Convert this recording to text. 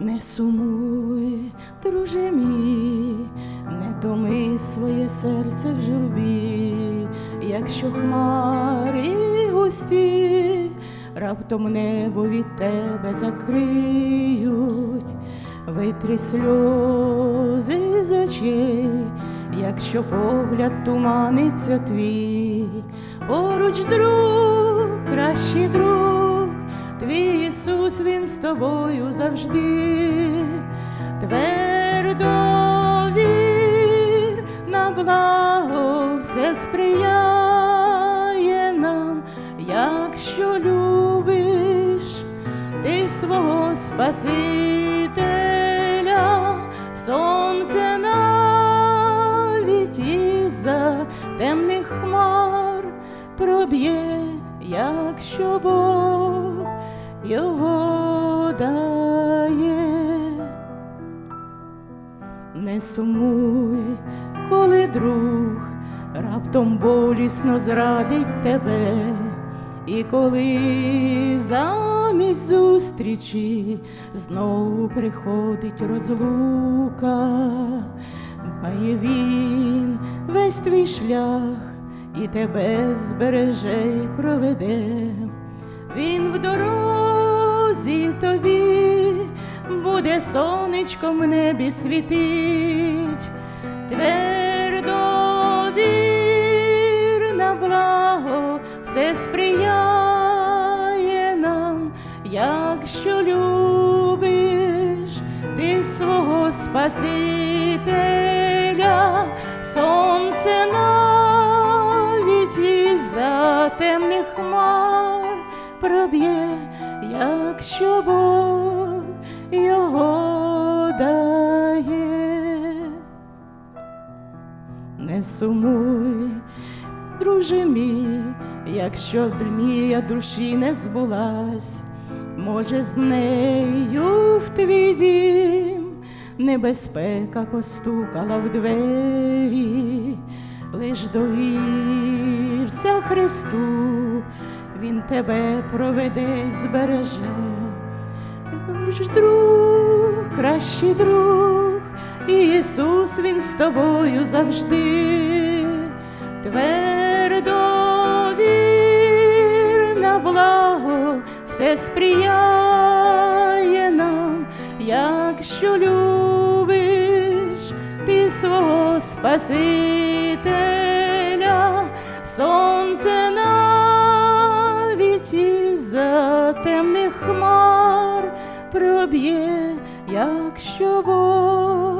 Не сумуй, друже мій, не томи своє серце в журбі, якщо хмари густі, раптом небо від тебе закриють, витри сльози з очей, якщо погляд туманиться твій, поруч друг, кращий друг, твій Ісус, Він з тобою завжди, твердо вір на благо все сприяє нам, якщо любиш ти свого Спасителя, сонце навіть із-за темних хмар проб'є, якщо Бог його дає. Не сумуй, коли друг раптом болісно зрадить тебе, і коли замість зустрічі знову приходить розлука, має він весь твій шлях і тебе збереже й проведе. Він в дорозі буде сонечком в небі світить, твердо вір на благо все сприяє нам, якщо любиш ти свого Спасителя, сонце навіть із-за темних хмар проб'є, якщо Бог Сумуй, друже мій, якщо мрія душі не збулась, може, з нею в твій дім небезпека постукала в двері, лиш довірся Христу, Він тебе проведе й збереже. Друг, кращий друг, Ісус, Він з тобою завжди, твердо вір на благо, все сприяє нам, якщо любиш ти свого Спасителя, сонце навіть із-за темних хмар проб'є, якщо Бог